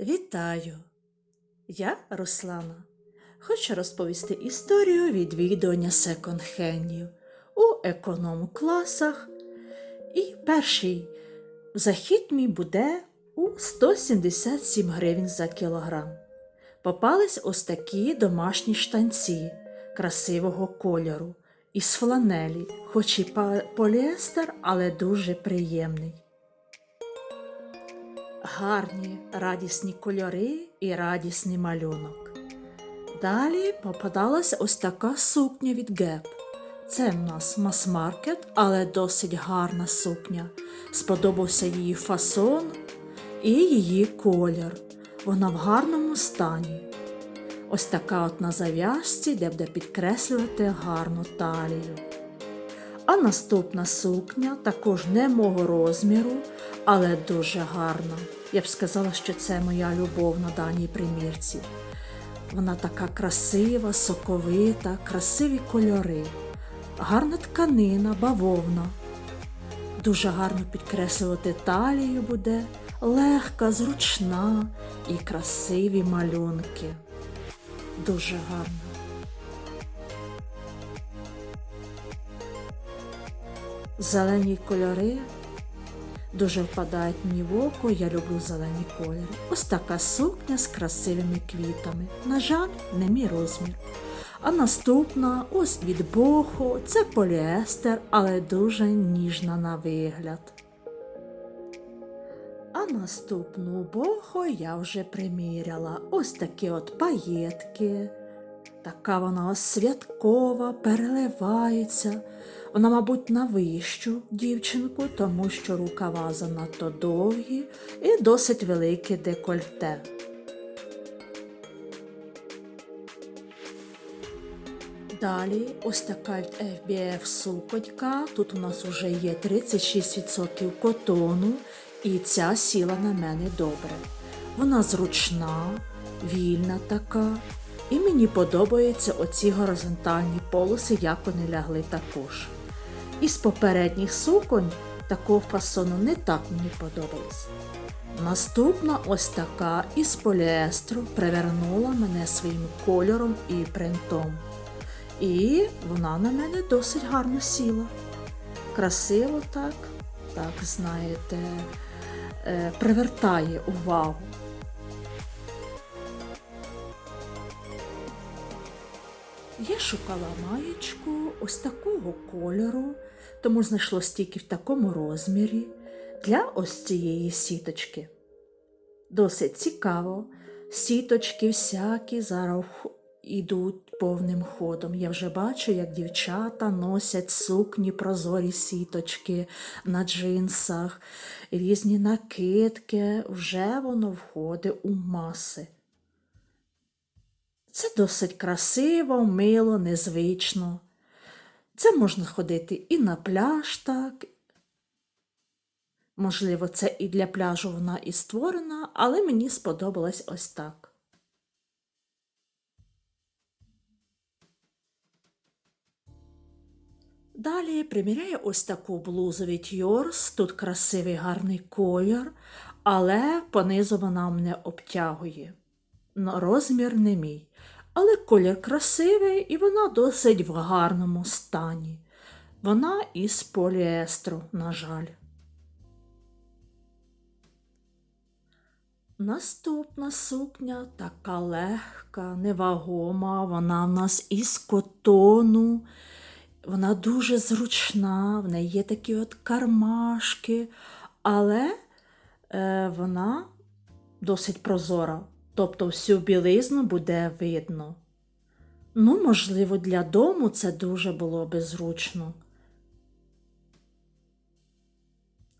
Вітаю! Я Руслана. Хочу розповісти історію відвідування секонд-хендів у економ-класах. І перший захід мій буде у 177 гривень за кілограм. Попались ось такі домашні штанці красивого кольору із фланелі, хоч і поліестер, але дуже приємний гарні радісні кольори і радісний малюнок. Далі попадалася ось така сукня від Геп. Це в нас мас-маркет, але досить гарна сукня. Сподобався її фасон і її колір. Вона в гарному стані. Ось така от на зав'язці, де буде підкреслювати гарну талію. А наступна сукня також не мого розміру, але дуже гарна. Я б сказала, що це моя любов на даній примірці. Вона така красива, соковита, красиві кольори, гарна тканина, бавовна. Дуже гарно підкреслювати талію буде, легка, зручна і красиві малюнки. Дуже гарно. Зелені кольори дуже впадають мені в око, я люблю зелені кольори. Ось така сукня з красивими квітами. На жаль, не мій розмір. А наступна ось від Бохо, це поліестер, але дуже ніжна на вигляд. А наступну бохо я вже приміряла. Ось такі от паєтки. Така вона ось святкова, переливається. Вона, мабуть, на вищу дівчинку, тому що рукава занадто довгі і досить велике декольте. Далі ось така FBF сукотька. Тут у нас вже є 36% котону, і ця сіла на мене добре. Вона зручна, вільна така. І мені подобаються оці горизонтальні полоси, як вони лягли також. Із попередніх суконь такого фасону не так мені подобалось. Наступна ось така із поліестру привернула мене своїм кольором і принтом. І вона на мене досить гарно сіла. Красиво так, так, знаєте, е, привертає увагу. Я шукала маєчку ось такого кольору, тому знайшло стільки в такому розмірі для ось цієї сіточки. Досить цікаво. Сіточки всякі зараз ідуть повним ходом. Я вже бачу, як дівчата носять сукні прозорі сіточки на джинсах, різні накидки, вже воно входить у маси. Це досить красиво, мило, незвично. Це можна ходити і на пляж, так. Можливо, це і для пляжу вона і створена, але мені сподобалось ось так. Далі приміряю ось таку блузу від Yours. Тут красивий гарний колір, але понизу вона мене обтягує. Розмір не мій. Але колір красивий і вона досить в гарному стані. Вона із поліестру, на жаль. Наступна сукня така легка, невагома, вона в нас із котону. Вона дуже зручна, в неї є такі от кармашки, але е, вона досить прозора, тобто всю білизну буде видно. Ну, можливо, для дому це дуже було би зручно.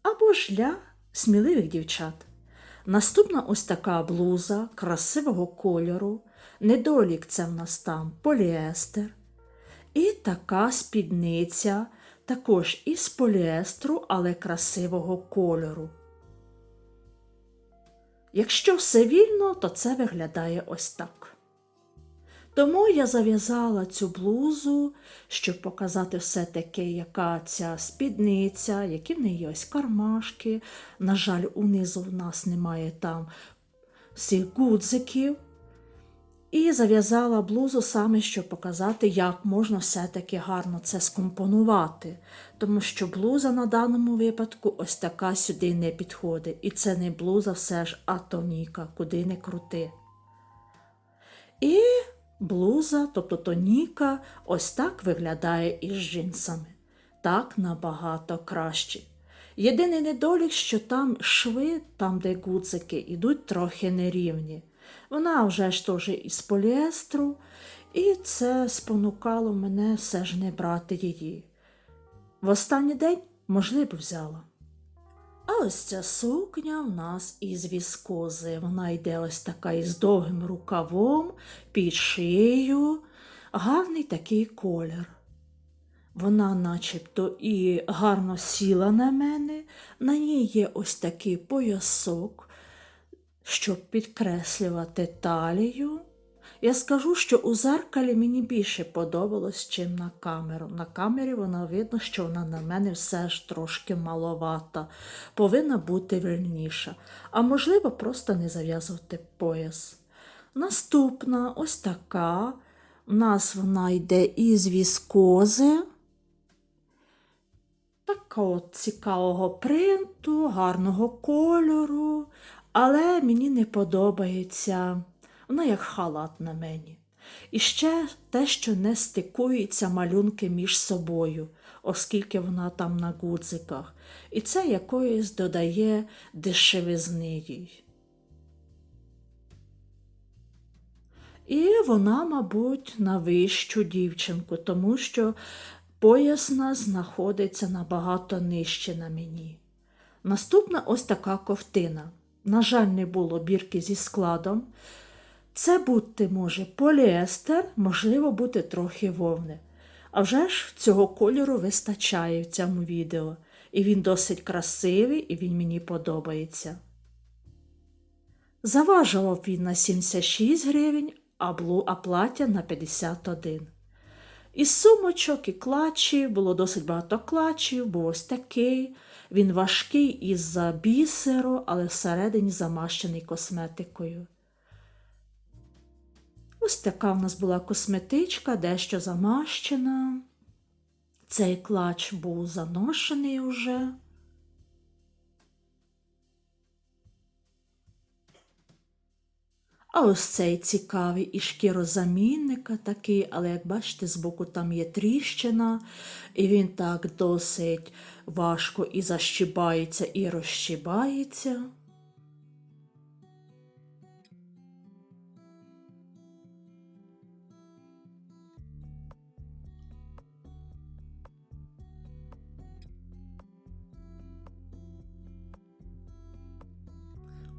Або ж для сміливих дівчат. Наступна ось така блуза красивого кольору, недолік це в нас там поліестер. І така спідниця, також із поліестру, але красивого кольору. Якщо все вільно, то це виглядає ось так. Тому я зав'язала цю блузу, щоб показати все-таки, яка ця спідниця, які в неї ось кармашки. На жаль, унизу в нас немає там всіх гудзиків і зав'язала блузу саме, щоб показати, як можна все-таки гарно це скомпонувати. Тому що блуза на даному випадку ось така сюди не підходить. І це не блуза, все ж, а тоніка, куди не крути. І блуза, тобто тоніка, ось так виглядає із джинсами. Так набагато краще. Єдиний недолік, що там шви, там, де гудзики, ідуть трохи нерівні. Вона вже ж теж із поліестру, і це спонукало мене все ж не брати її. В останній день, можливо, взяла. А ось ця сукня в нас із віскози. Вона йде ось така із довгим рукавом, під шиєю, гарний такий колір. Вона начебто і гарно сіла на мене, на ній є ось такий поясок, щоб підкреслювати талію. Я скажу, що у зеркалі мені більше подобалось, чим на камеру. На камері вона видно, що вона на мене все ж трошки маловата, повинна бути вільніша, а можливо, просто не зав'язувати пояс. Наступна ось така. У нас вона йде із віскози. Такого цікавого принту, гарного кольору, але мені не подобається. Вона як халат на мені. І ще те, що не стикуються малюнки між собою, оскільки вона там на гудзиках. І це якоїсь додає дешевизни їй. І вона, мабуть, на вищу дівчинку, тому що поясна знаходиться набагато нижче на мені. Наступна ось така ковтина. На жаль, не було бірки зі складом. Це бути може поліестер, можливо, бути трохи вовни. А вже ж цього кольору вистачає в цьому відео. І він досить красивий, і він мені подобається. Заважував він на 76 гривень, а, плаття на 51. Із сумочок і клачів було досить багато клачів, був ось такий. Він важкий із-за бісеру, але всередині замащений косметикою. Ось така в нас була косметичка, дещо замащена. Цей клач був заношений уже. А ось цей цікавий і шкірозамінника такий, але як бачите, збоку там є тріщина, і він так досить важко і защібається, і розщібається.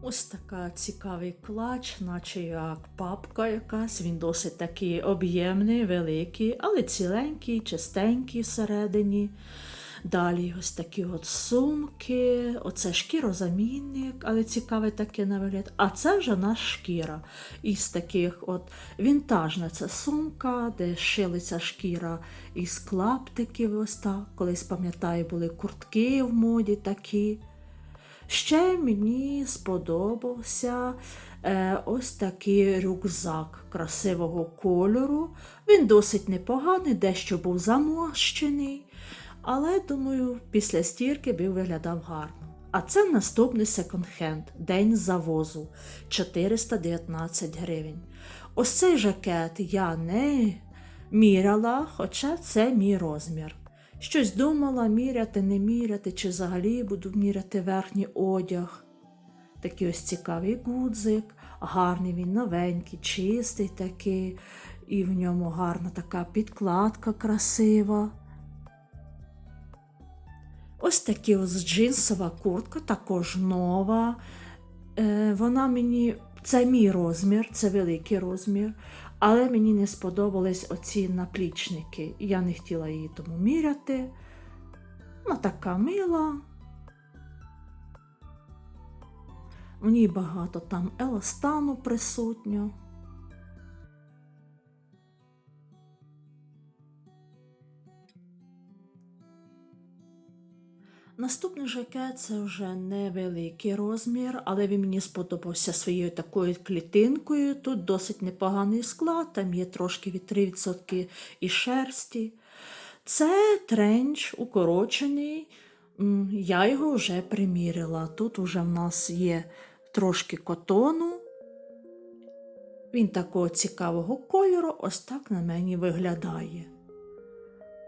Ось така цікавий клач, наче як папка якась. Він досить такий об'ємний, великий, але ціленький, чистенький всередині. Далі ось такі от сумки, оце шкірозамінник, але цікавий такий на вигляд. А це вже наша шкіра. Із таких от вінтажна ця сумка, де шилиться шкіра із клаптиків. ось так. Колись пам'ятаю, були куртки в моді такі. Ще мені сподобався е, ось такий рюкзак красивого кольору. Він досить непоганий, дещо був замощений, але, думаю, після стірки би виглядав гарно. А це наступний секонд-хенд, день завозу 419 гривень. Ось цей жакет я не міряла, хоча це мій розмір. Щось думала міряти, не міряти, чи взагалі буду міряти верхній одяг. Такий ось цікавий гудзик, гарний він новенький, чистий такий, і в ньому гарна така підкладка красива. Ось такі ось джинсова куртка, також нова. Е, Вона мені, це мій розмір, це великий розмір. Але мені не сподобались оці наплічники. Я не хотіла її тому міряти. Вона така мила. В ній багато там еластану присутньо. Наступний жакет це вже невеликий розмір, але він мені сподобався своєю такою клітинкою. Тут досить непоганий склад, там є трошки від 3% і шерсті. Це тренч укорочений. Я його вже примірила. Тут вже в нас є трошки котону. Він такого цікавого кольору, ось так на мені виглядає.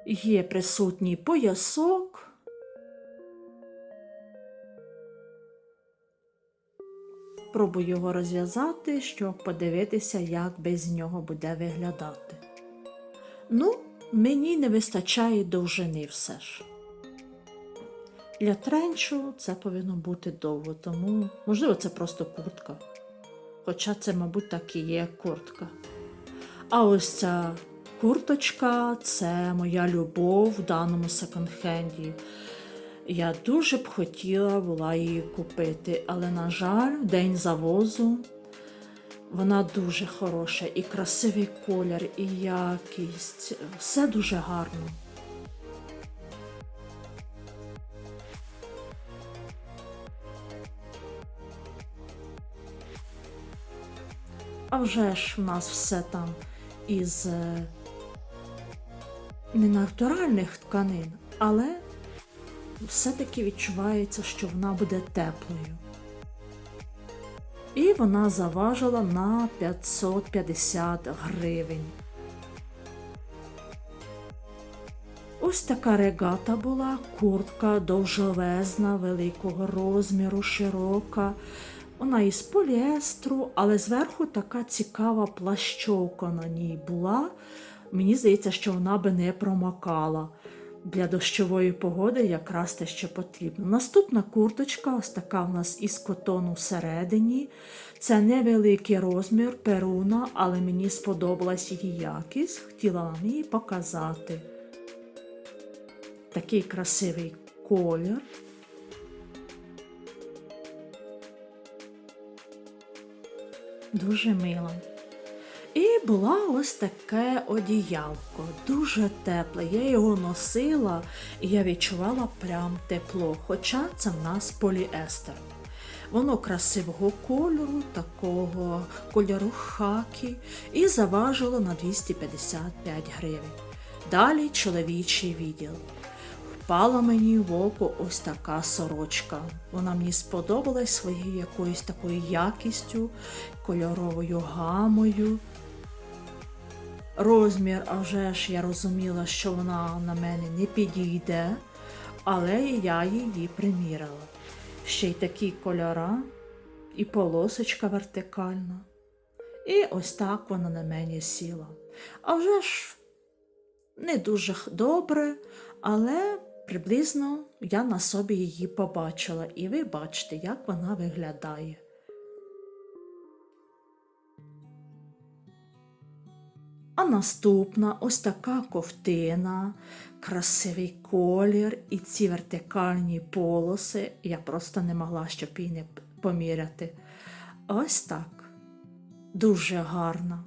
Є присутній поясок. Пробую його розв'язати, щоб подивитися, як без нього буде виглядати. Ну, мені не вистачає довжини все ж. Для тренчу це повинно бути довго, тому, можливо, це просто куртка. Хоча це, мабуть, так і є куртка. А ось ця курточка це моя любов в даному секонд-хенді. Я дуже б хотіла була її купити, але, на жаль, день завозу вона дуже хороша, і красивий колір, і якість. Все дуже гарно. А вже ж в нас все там із е, не натуральних тканин, але все-таки відчувається, що вона буде теплою. І вона заважила на 550 гривень. Ось така регата була, куртка довжелезна, великого розміру, широка. Вона із поліестру, але зверху така цікава плащовка на ній була. Мені здається, що вона би не промокала. Для дощової погоди якраз те, що потрібно. Наступна курточка, ось така в нас із котону всередині. Це невеликий розмір перуна, але мені сподобалась її якість. Хотіла вам її показати. Такий красивий колір. Дуже мила. І була ось таке одіялко, дуже тепле. Я його носила і я відчувала прям тепло, хоча це в нас поліестер. Воно красивого кольору, такого кольору хакі, і заважило на 255 гривень. Далі чоловічий відділ. Впала мені в око ось така сорочка. Вона мені сподобалась своєю якоюсь такою якістю, кольоровою гамою. Розмір, а вже ж я розуміла, що вона на мене не підійде, але я її примірила. Ще й такі кольора, і полосочка вертикальна. І ось так вона на мені сіла. А вже ж не дуже добре, але приблизно я на собі її побачила, і ви бачите, як вона виглядає. А наступна ось така ковтина, красивий колір і ці вертикальні полоси. Я просто не могла, щоб її не поміряти. Ось так. Дуже гарна.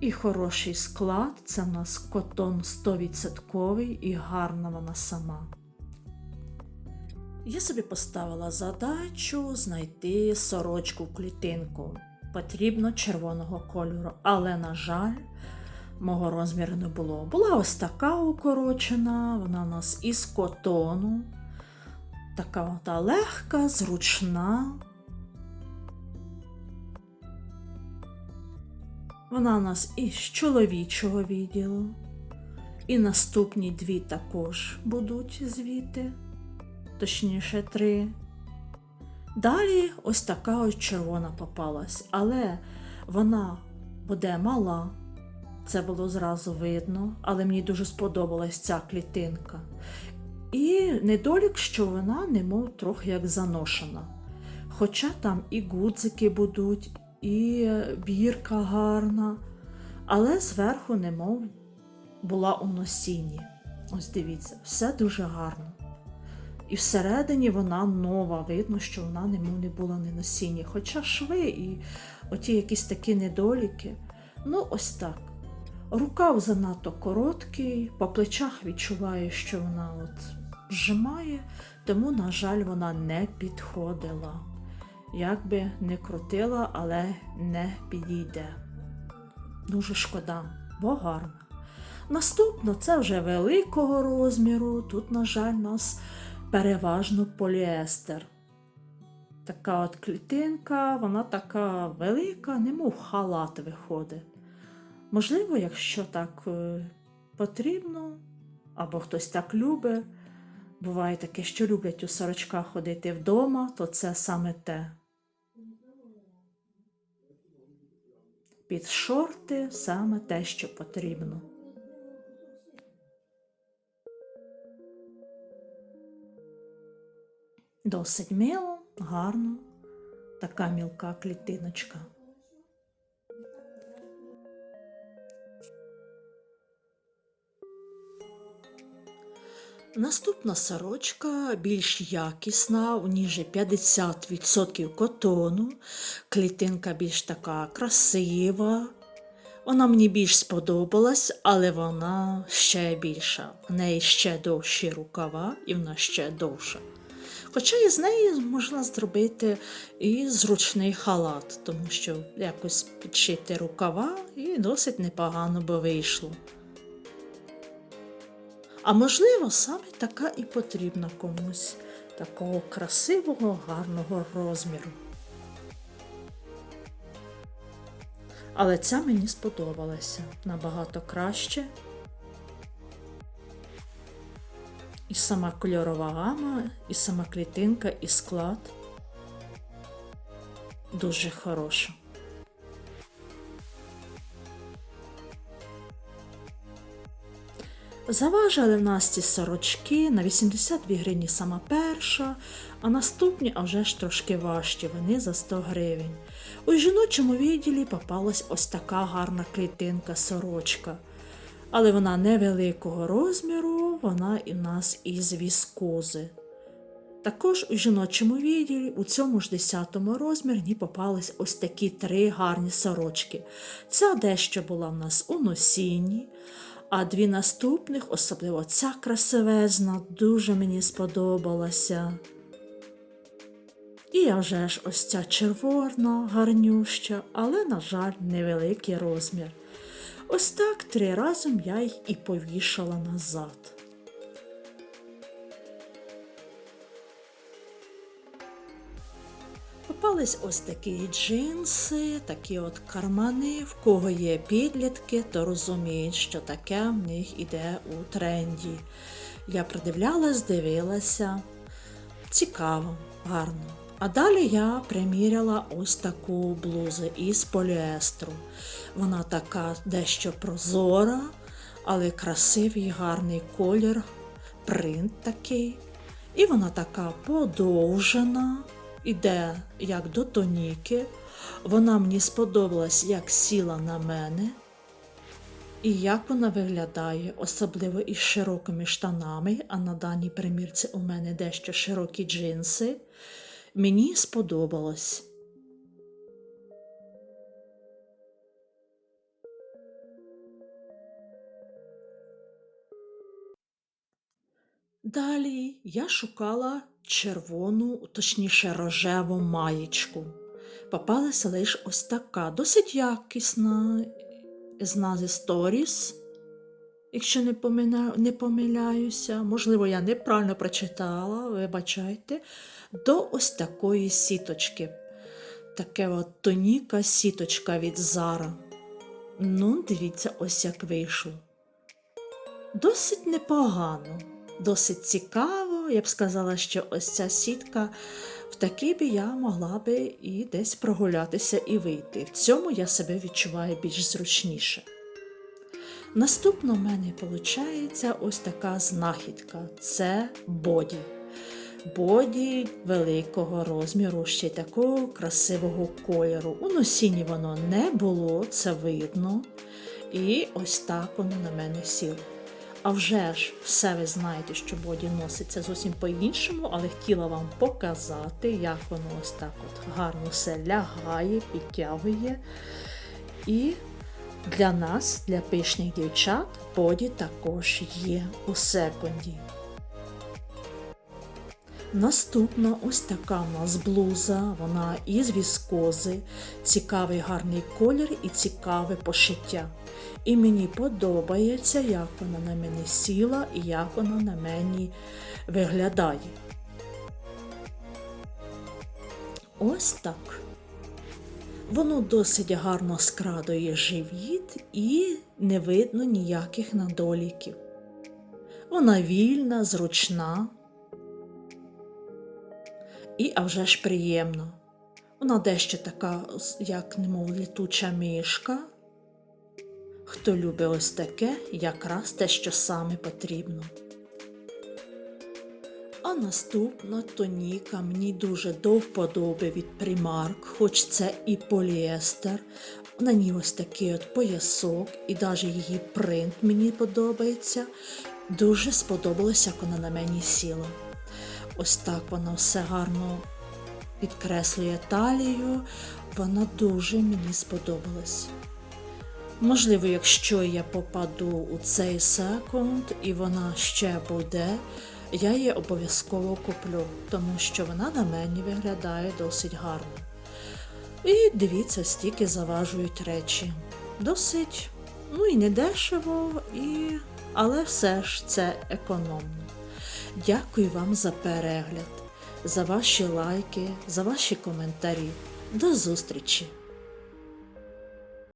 І хороший склад, це в нас котон 100% і гарна вона сама. Я собі поставила задачу знайти сорочку клітинку. Потрібно червоного кольору, але, на жаль, мого розміру не було. Була ось така укорочена, вона у нас із котону. Така та легка, зручна. Вона у нас із чоловічого відділу. І наступні дві також будуть звідти, точніше три. Далі ось така ось червона попалась, але вона буде мала. Це було зразу видно, але мені дуже сподобалась ця клітинка. І недолік, що вона, немов трохи як заношена. Хоча там і гудзики будуть, і бірка гарна, але зверху, немов була у носінні. Ось дивіться, все дуже гарно. І всередині вона нова, видно, що вона немов не була не носіння. Хоча шви і оті якісь такі недоліки. Ну, ось так. Рукав занадто короткий, по плечах відчуваю, що вона от зжимає, тому, на жаль, вона не підходила. Як би не крутила, але не підійде. Дуже шкода, бо гарна. Наступно це вже великого розміру. Тут, на жаль, нас переважно поліестер. Така от клітинка, вона така велика, немов халат виходить. Можливо, якщо так е, потрібно, або хтось так любить, буває таке, що люблять у сорочках ходити вдома, то це саме те. Під шорти саме те, що потрібно. Досить мило, гарно, така мілка клітиночка. Наступна сорочка більш якісна, у ній же 50% котону, клітинка більш така красива. Вона мені більш сподобалась, але вона ще більша. В неї ще довші рукава і вона ще довша. Хоча із неї можна зробити і зручний халат, тому що якось підшити рукава і досить непогано би вийшло. А можливо, саме така і потрібна комусь такого красивого, гарного розміру. Але ця мені сподобалася набагато краще. І сама кольорова гама, і сама клітинка, і склад дуже хороша. Заважили в нас сорочки на 82 гривні сама перша, а наступні а вже ж трошки важчі, вони за 100 гривень. У жіночому відділі попалась ось така гарна клітинка сорочка. Але вона невеликого розміру, вона і в нас із віскози. Також у жіночому відділі у цьому ж 10 розмірі попались ось такі три гарні сорочки. Ця дещо була в нас у носінні, а дві наступних, особливо ця красивезна, дуже мені сподобалася. І а вже ж ось ця червона, гарнюща, але, на жаль, невеликий розмір. Ось так три разом я їх і повішала назад. Попались ось такі джинси, такі от кармани. В кого є підлітки, то розуміють, що таке в них іде у тренді. Я придивлялась, дивилася. Цікаво, гарно. А далі я приміряла ось таку блузу із поліестру. Вона така дещо прозора, але красивий гарний колір, принт такий. І вона така подовжена, іде як до тоніки. Вона мені сподобалась, як сіла на мене. І як вона виглядає, особливо із широкими штанами, а на даній примірці у мене дещо широкі джинси. Мені сподобалось. Далі я шукала червону, точніше рожеву маєчку. Попалася лише ось така, досить якісна з назви Stories, якщо не, помиля... не помиляюся. Можливо, я неправильно прочитала, вибачайте, до ось такої сіточки. Таке от тоніка сіточка від Зара. Ну, дивіться, ось як вийшло. Досить непогано, досить цікаво. Я б сказала, що ось ця сітка в такій би я могла би і десь прогулятися і вийти. В цьому я себе відчуваю більш зручніше. Наступно в мене виходить ось така знахідка це боді. Боді великого розміру, ще й такого красивого кольору. У носінні воно не було, це видно. І ось так воно на мене сіло. А вже ж, все ви знаєте, що боді носиться зовсім по-іншому, але хотіла вам показати, як воно ось так от гарно все лягає, підтягує. І Для нас, для пишних дівчат, боді також є у секунді. Наступна ось така в нас блуза, вона із віскози, цікавий гарний колір і цікаве пошиття. І мені подобається, як вона на мене сіла і як вона на мені виглядає. Ось так. Воно досить гарно скрадує живіт і не видно ніяких недоліків. Вона вільна, зручна і а вже ж приємно. Вона дещо така, як немов літуча мишка. Хто любить ось таке, якраз те, що саме потрібно. А наступна тоніка мені дуже до вподоби від Primark, хоч це і поліестер. На ній ось такий от поясок, і навіть її принт мені подобається. Дуже сподобалося, як вона на мені сіла. Ось так вона все гарно підкреслює талію. Вона дуже мені сподобалась. Можливо, якщо я попаду у цей секунд і вона ще буде, я її обов'язково куплю, тому що вона на мені виглядає досить гарно. І дивіться, стільки заважують речі. Досить, ну і не дешево, і... але все ж це економно. Дякую вам за перегляд, за ваші лайки, за ваші коментарі. До зустрічі!